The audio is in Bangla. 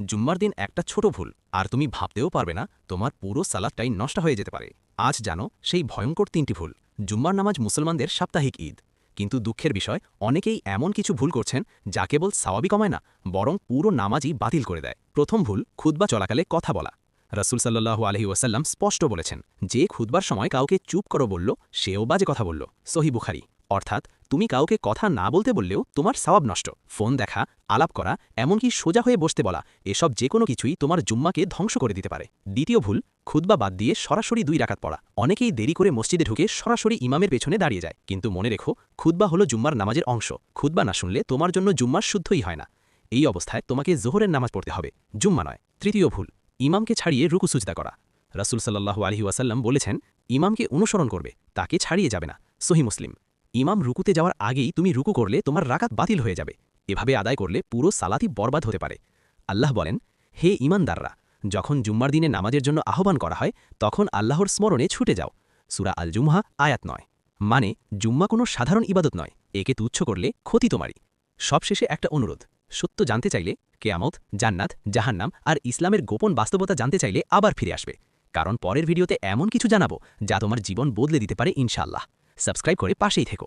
জুম্মার দিন একটা ছোট ভুল, আর তুমি ভাবতেও পারবে না, তোমার পুরো সালাদটাই নষ্ট হয়ে যেতে পারে। আজ জানো, সেই ভয়ঙ্কর তিনটি ভুল, জুম্মার নামাজ মুসলমানদের সাপ্তাহিক ঈদ। কিন্তু দুঃখের বিষয়, অনেকেই এমন কিছু ভুল করছেন, যা কেবল সাওয়াবি কমায় না, বরং পুরো নামাজই বাতিল করে দেয়। প্রথম ভুল খুদ্া চলাকালে কথা বলা। রাসুল সাল্লাহু আলহি ওয়াসাল্লাম স্পষ্ট বলেছেন, যে খুদবার সময় কাউকে চুপ করো বলল, সেও বাজে কথা বলল। সহি বুখারি। অর্থাৎ তুমি কাউকে কথা না বলতে বললেও তোমার সওয়াব নষ্ট। ফোন দেখা, আলাপ করা, এমনকি সোজা হয়ে বসতে বলা, এসব যে কোনো কিছুই তোমার জুম্মাকে ধ্বংস করে দিতে পারে। দ্বিতীয় ভুল খুদ্া বাদ দিয়ে সরাসরি দুই রাকাত পড়া। অনেকেই দেরি করে মসজিদে ঢুকে সরাসরি ইমামের পেছনে দাঁড়িয়ে যায়। কিন্তু মনে রেখো খুদ্া হলো জুম্মার নামাজের অংশ। খুদ্া না শুনলে তোমার জন্য জুম্মার শুদ্ধই হয় না। এই অবস্থায় তোমাকে জোহরের নামাজ পড়তে হবে, জুম্মা নয়। তৃতীয় ভুল, ইমামকে ছাড়িয়ে রুকু সুজদা করা। রাসুল সাল্লাহু আলহি ওয়াসাল্লাম বলেছেন, ইমামকে অনুসরণ করবে, তাকে ছাড়িয়ে যাবে না। সহি মুসলিম। ইমাম রুকুতে যাওয়ার আগেই তুমি রুকু করলে তোমার রাকাত বাতিল হয়ে যাবে। এভাবে আদায় করলে পুরো সালাতি বরবাদ হতে পারে। আল্লাহ বলেন, হে ইমানদাররা, যখন জুম্মার দিনে নামাজের জন্য আহ্বান করা হয়, তখন আল্লাহর স্মরণে ছুটে যাও। সুরা আল জুম্মা আয়াত নয়। মানে জুম্মা কোনো সাধারণ ইবাদত নয়, একে তুচ্ছ করলে ক্ষতি তোমারই। সবশেষে একটা অনুরোধ, সত্য জানতে চাইলে কেয়ামত, জান্নাত, জাহান্নাম আর ইসলামের গোপন বাস্তবতা জানতে চাইলে আবার ফিরে আসবে। কারণ পরের ভিডিওতে এমন কিছু জানাব যা তোমার জীবন বদলে দিতে পারে ইনশাল্লাহ সাবস্ক্রাইব করে পাশেই থেকো।